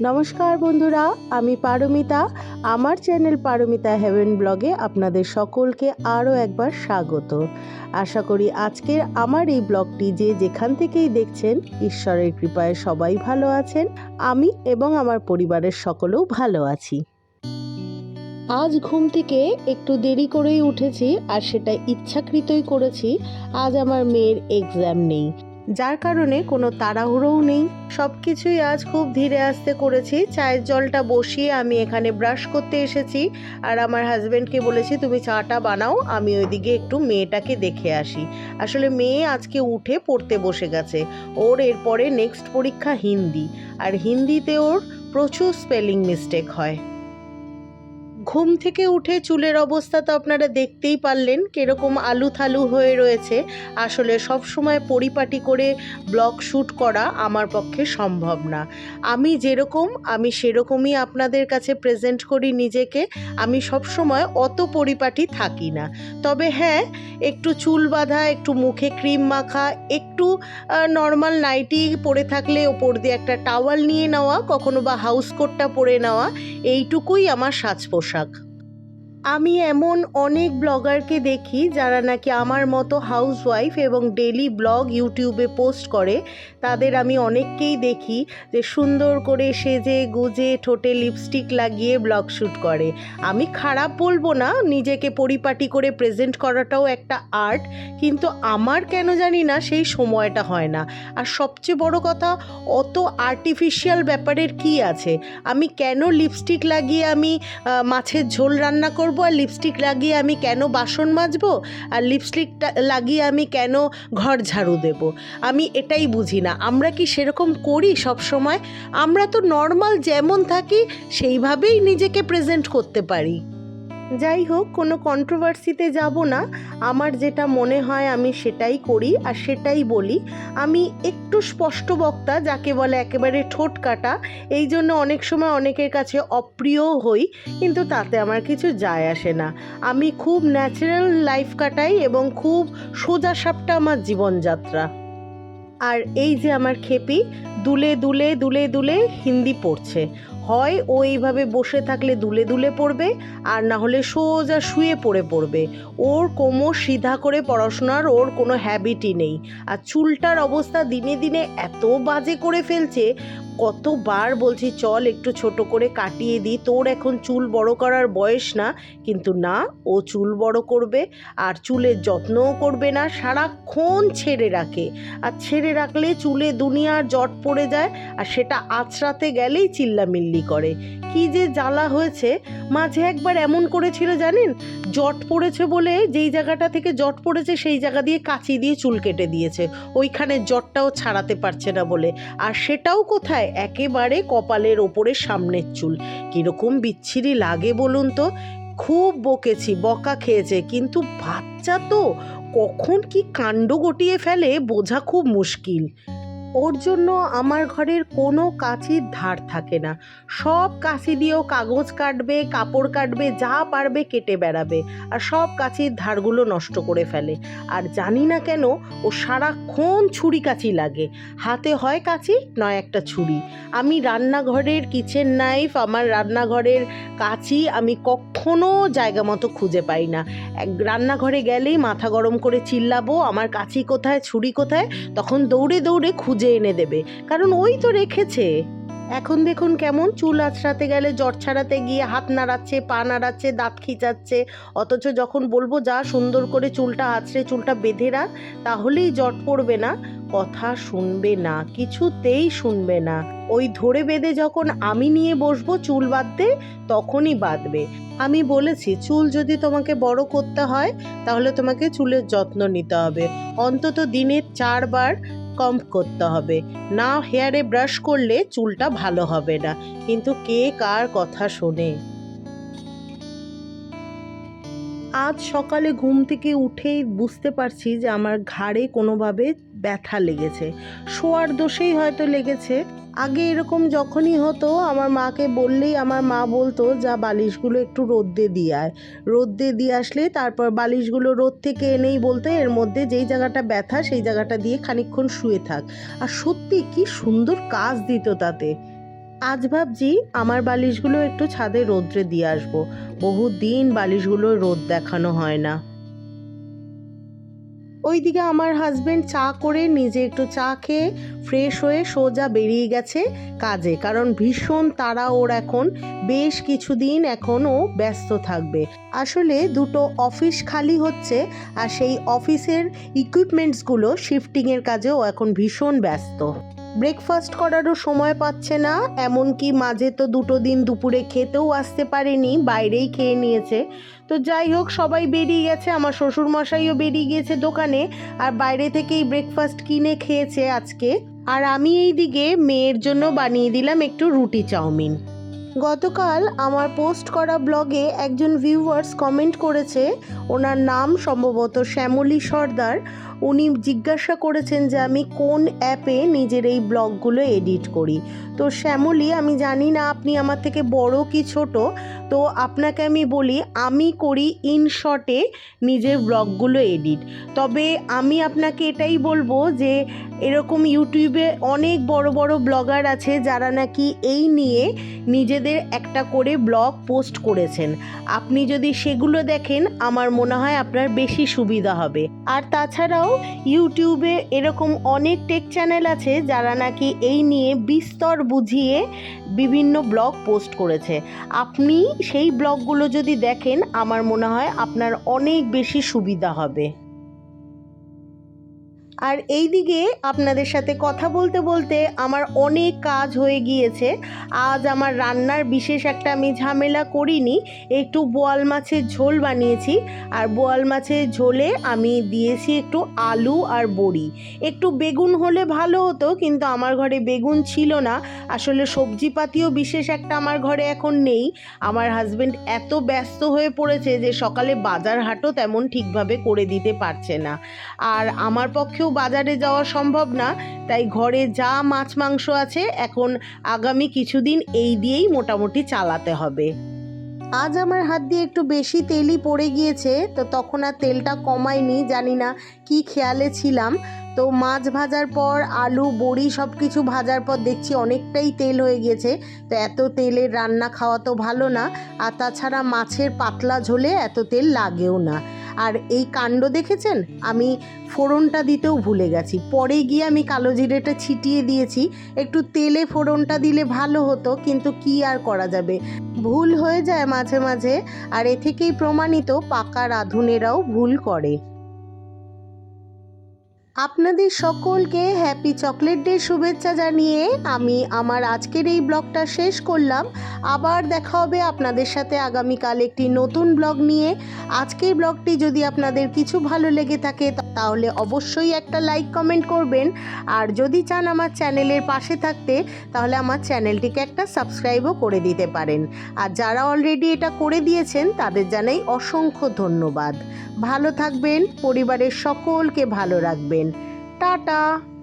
নমস্কার বন্ধুরা, আমি পারমিতা। আমার চ্যানেল পারমিতা হেভেন ব্লগে আপনাদের সকলকে আরও একবার স্বাগত। আশা করি আজকের আমার এই ব্লগটি যে যেখান থেকেই দেখছেন, ঈশ্বরের কৃপায় সবাই ভালো আছেন। আমি এবং আমার পরিবারের সকলেও ভালো আছি। আজ ঘুম থেকে একটু দেরি করেই উঠেছি আর সেটা ইচ্ছাকৃতই করেছি। আজ আমার মেয়ের এক্সাম নেই। যার কারণে কোনো তাড়াহুড়োও নেই। সব কিছুই আজ খুব ধীরে আস্তে করেছি। চায়ের জলটা বসিয়ে আমি এখানে ব্রাশ করতে এসেছি। আর আমার হাজব্যান্ডকে বলেছি, তুমি চাটা বানাও, আমি ওইদিকে একটু মেয়েটাকে দেখে আসি। আসলে মেয়ে আজকে উঠে পড়তে বসে গেছে। ওর এরপরে নেক্সট পরীক্ষা হিন্দি। আর হিন্দিতে ওর প্রচুর স্পেলিং মিস্টেক হয়। ঘুম থেকে উঠে চুলের অবস্থা তো আপনারা দেখতেই পারলেন, কীরকম আলু থালু হয়ে রয়েছে। আসলে সব সময় পরিপাটি করে ব্লগ শ্যুট করা আমার পক্ষে সম্ভব না। আমি যেরকম, আমি সেরকমই আপনাদের কাছে প্রেজেন্ট করি নিজেকে, আমি সব সময় অত পরিপাটি থাকি না। তবে হ্যাঁ একটু চুল বাঁধা, একটু মুখে ক্রিম মাখা, একটু নর্মাল নাইটি পরে থাকলে ওপর দিয়ে একটা টাওয়াল নিয়ে নেওয়া, কখনো বা হাউস কোটটা পরে নেওয়া, এইটুকুই আমার সাজ পোশাক شک আমি এমন অনেক ব্লগারকে দেখি যারা নাকি আমার মতো হাউসওয়াইফ এবং ডেলি ব্লগ ইউটিউবে পোস্ট করে। তাদের আমি অনেককেই দেখি যে সুন্দর করে সেজে গুজে ঠোঁটে লিপস্টিক লাগিয়ে ব্লগ শ্যুট করে। আমি খারাপ বলব না, নিজেকে পরিপাটি করে প্রেজেন্ট করাটাও একটা আর্ট কিন্তু আমার কেন জানি না সেই সময়টা হয় না। আর সবচেয়ে বড় কথা, অত আর্টিফিশিয়াল ব্যাপারের কি আছে? আমি কেন লিপস্টিক লাগিয়ে আমি মাছের ঝোল রান্না করব? আর লিপস্টিক লাগিয়ে আমি কেন বাসন মাজবো? আর লিপস্টিকটা লাগিয়ে আমি কেন ঘর ঝাড়ু দেব? আমি এটাই বুঝি না। আমরা কি সেরকম করি সব সময় আমরা তো নর্মাল যেমন থাকি, সেইভাবেই নিজেকে প্রেজেন্ট করতে পারি। যাই হোক, কোনো কন্ট্রোভার্সিতে যাব না। আমার যেটা মনে হয় আমি সেটাই করি আর সেটাই বলি। আমি একটু স্পষ্ট বক্তা, যাকে বলে একেবারে ঠোঁট কাটা। এই জন্য অনেক সময় অনেকের কাছে অপ্রিয় হই, কিন্তু তাতে আমার কিছু যায় আসে না। আমি খুব ন্যাচারাল লাইফ কাটাই এবং খুব সোজা সাপটা আমার জীবনযাত্রা। আর এই যে আমার খেপি, দুলে দুলে দুলে দুলে হিন্দি পড়ছে। হয়, ও এইভাবে বসে থাকলে দুলে দুলে পড়বে, আর না হলে সোজা শুয়ে পড়ে পড়বে। ওর কোমর সিধা করে পড়াশোনার ওর কোনো হ্যাবিটই নেই। আর চুলটার অবস্থা দিনে দিনে এত বাজে করে ফেলছে কতবার বলছি, চল একটু ছোট করে কাটিয়ে দিই। তোর এখন চুল বড় করার বয়স না। কিন্তু না, ও চুল বড় করবে আর চুলের যত্নও করবে না। সারাক্ষণ ছেড়ে রাখে। আর ছেড়ে রাখলে চুলে দুনিয়ার জট পড়ে যায় আর সেটা আছড়াতে গেলেই চিল্লামিল্লি করে। কি যে জ্বালা হয়েছে। মাঝে একবার এমন করেছিল জানেন? জট পড়েছে বলে যেই জায়গাটা থেকে জট পড়েছে সেই জায়গা দিয়ে কাঁচি দিয়ে চুল কেটে দিয়েছে। ওইখানে জটটাও ছাড়াতে পারছে না বলে। আর সেটাও কোথায়? একেবারে কপালের ওপরে সামনের চুল। কীরকম বিচ্ছিরি লাগে বলুন তো? খুব বকেছি, বকা খেয়েছে, কিন্তু বাচ্চা তো কখন কি কাণ্ড গটিয়ে ফেলে বোঝা খুব মুশকিল। ওর জন্য আমার ঘরের কোনো কাঁচির ধার থাকে না। সব কাঁচি দিয়েও কাগজ কাটবে, কাপড় কাটবে, যা পারবে কেটে বেড়াবে আর সব কাঁচির ধারগুলো নষ্ট করে ফেলে। আর জানি না কেন ও সারাক্ষণ ছুরি কাঁচি লাগে। হাতে হয় কাঁচি, নয় একটা ছুরি। আমি রান্নাঘরের কিচেন নাইফ আমার রান্নাঘরের কাঁচি আমি কখনো জায়গা মতো খুঁজে পাই না। এক রান্নাঘরে গেলেই মাথা গরম করে চিল্লাবো, আমার কাঁচি কোথায়, ছুরি কোথায়? তখন দৌড়ে দৌড়ে খুঁজে এনে দেবে। কারণ ওই তো রেখেছে। এখন দেখুন কেমন, চুল আছড়াতে গেলে জ্বর ছাড়াতে গিয়ে হাত নাড়াচ্ছে, পা নাড়াচ্ছে, দাঁত খিচাচ্ছে। অথচ যখন বলব, যা সুন্দর করে চুলটা আছড়ে, চুলটা বেঁধে রাখ, তাহলেই জট পড়বে না। কথা শুনবে না, কিছুতেই শুনবে না। ওই ধরে বেঁধে যখন আমি নিয়ে বসবো চুল বাঁধতে, তখনই বাঁধবে। আমি বলেছি, চুল যদি তোমাকে বড় করতে হয়, তাহলে তোমাকে চুলের যত্ন নিতে হবে। অন্তত দিনে চারবার কম্প করতে হবে। না হেয়ারে ব্রাশ করলে চুলটা ভালো হবে না। কিন্তু কে কার কথা শোনে? আজ সকালে ঘুম থেকে উঠেই বুঝতে পারছি যে আমার ঘাড়ে কোনোভাবে ব্যথা লেগেছে। শোয়ার দোষেই হয়তো লেগেছে। আগে এরকম যখনই হতো, আমার মাকে বললেই আমার মা বলতো, যা বালিশগুলো একটু রোদ্দে দিয়ে আয়। রোদ্দে দিয়ে আসলে তারপর বালিশগুলো রোদ থেকে এনেই বলতে, এর মধ্যে যেই জায়গাটা ব্যথা, সেই জায়গাটা দিয়ে খানিকক্ষণ শুয়ে থাক। আর সত্যি কি সুন্দর কাজ দিত তাতে। আজ ভাবছি আমার বালিশগুলো একটু ছাদে রোদ্রে দিয়ে আসব। বহু দিন বালিশগুলো রোদ দেখানো হয় না। ওইদিকে আমার হাজব্যান্ড চা করে নিজে একটু চা খেয়ে ফ্রেশ হয়ে সোজা বেরিয়ে গেছে কাজে। কারণ ভীষণ তারা ওর এখন, বেশ কিছুদিন এখন ও ব্যস্ত থাকবে। আসলে দুটো অফিস খালি হচ্ছে আর সেই অফিসের ইকুইপমেন্টসগুলো শিফটিংয়ের কাজেও এখন ভীষণ ব্যস্ত। ব্রেকফাস্ট করারও সময় পাচ্ছে না, এমনকি মাঝে তো দুটো দিন দুপুরে খেতেও আসতে পারেনি, বাইরেই খেয়ে নিয়েছে। তো যাই হোক, সবাই বেরিয়ে গেছে, আমার শ্বশুর মশাইও বেরিয়ে গিয়েছে দোকানে, আর বাইরে থেকেই ব্রেকফাস্ট কিনে খেয়েছে আজকে। আর আমি এই দিকে মেয়ের জন্য বানিয়ে দিলাম একটু রুটি চাউমিন। গতকাল আমার পোস্ট করা ব্লগে একজন ভিউয়ার্স কমেন্ট করেছে, ওনার নাম সম্ভবত শ্যামলী সর্দার। উনি জিজ্ঞাসা করেছেন যে আমি কোন অ্যাপে নিজের এই ব্লগগুলো এডিট করি। তো শ্যামলী, আমি জানি না আপনি আমার থেকে বড় কি ছোট, তো আপনাকে আমি বলি, আমি করি ইনশটে নিজের ব্লগগুলো এডিট। তবে আমি আপনাকে এটাই বলব যে এরকম ইউটিউবে অনেক বড় বড় ব্লগার আছে যারা নাকি এই নিয়ে নিজেদের একটা করে ব্লগ পোস্ট করেছেন। আপনি যদি সেগুলো দেখেন, আমার মনে হয় আপনার বেশি সুবিধা হবে। আর তাছাড়াও ইউটিউবে এরকম অনেক টেক চ্যানেল আছে যারা নাকি এই নিয়ে বিস্তর বুঝিয়ে বিভিন্ন ব্লগ পোস্ট করেছে। আপনি সেই ব্লগগুলো যদি দেখেন, আমার মনে হয় আপনার অনেক বেশি সুবিধা হবে। আর এই দিকে আপনাদের সাথে কথা বলতে বলতে আমার অনেক কাজ হয়ে গিয়েছে। আজ আমার রান্নার বিশেষ একটা আমি ঝামেলা করিনি। একটু বোয়াল মাছের ঝোল বানিয়েছি। আর বোয়াল মাছের ঝোলে আমি দিয়েছি একটু আলু আর বড়ি। একটু বেগুন হলে ভালো হতো, কিন্তু আমার ঘরে বেগুন ছিল না। আসলে সবজিপাতিও বিশেষ একটা আমার ঘরে এখন নেই। আমার হাজব্যান্ড এত ব্যস্ত হয়ে পড়েছে যে সকালে বাজার হাটও তেমন ঠিকভাবে করে দিতে পারছে না। আর আমার পক্ষেও বাজারে যাওয়া সম্ভব না, তাই ঘরে যা মাছ মাংস আছে এখন আগামী কিছুদিন এই দিয়েই মোটামুটি চালাতে হবে। আজ আমার হাত দিয়ে একটু বেশি তেলই পড়ে গিয়েছে, তো তখন আর তেলটা কমায়নি, জানি না কি খেয়ালে ছিলাম। তো মাছ ভাজার পর, আলু, বড়ি সব কিছু ভাজার পর দেখছি অনেকটাই তেল হয়ে গিয়েছে, তো এত তেলের রান্না খাওয়া তো ভালো না, আর তাছাড়া মাছের পাতলা ঝোলে এত তেল লাগেও না। আর এই কাণ্ড দেখেছেন? আমি ফোড়নটা দিতেও ভুলে গেছি। পরে গিয়ে আমি কালো জিরেটা ছিটিয়ে দিয়েছি। একটু তেলে ফোড়নটা দিলে ভালো হতো, কিন্তু কি আর করা যাবে? ভুল হয়ে যায় মাঝে মাঝে, আর এ থেকেই প্রমাণিত পাকা রাঁধুনেরাও ভুল করে। আপনাদের সকলকে হ্যাপি চকলেট ডে শুভেচ্ছা জানিয়ে আমি আমার আজকের এই ব্লগটা শেষ করলাম। আবার দেখা হবে আপনাদের সাথে আগামীকাল একটি নতুন ব্লগ নিয়ে। আজকের ব্লগটি যদি আপনাদের কিছু ভালো লেগে থাকে তাহলে অবশ্যই একটা লাইক কমেন্ট করবেন। আর যদি চান আমার চ্যানেলের পাশে থাকতে, তাহলে আমার চ্যানেলটিকে একটা সাবস্ক্রাইবও করে দিতে পারেন। আর যারা অলরেডি এটা করে দিয়েছেন, তাদের জানাই অসংখ্য ধন্যবাদ। ভালো থাকবেন, পরিবারের সকলকে ভালো রাখবেন। Tata. -ta.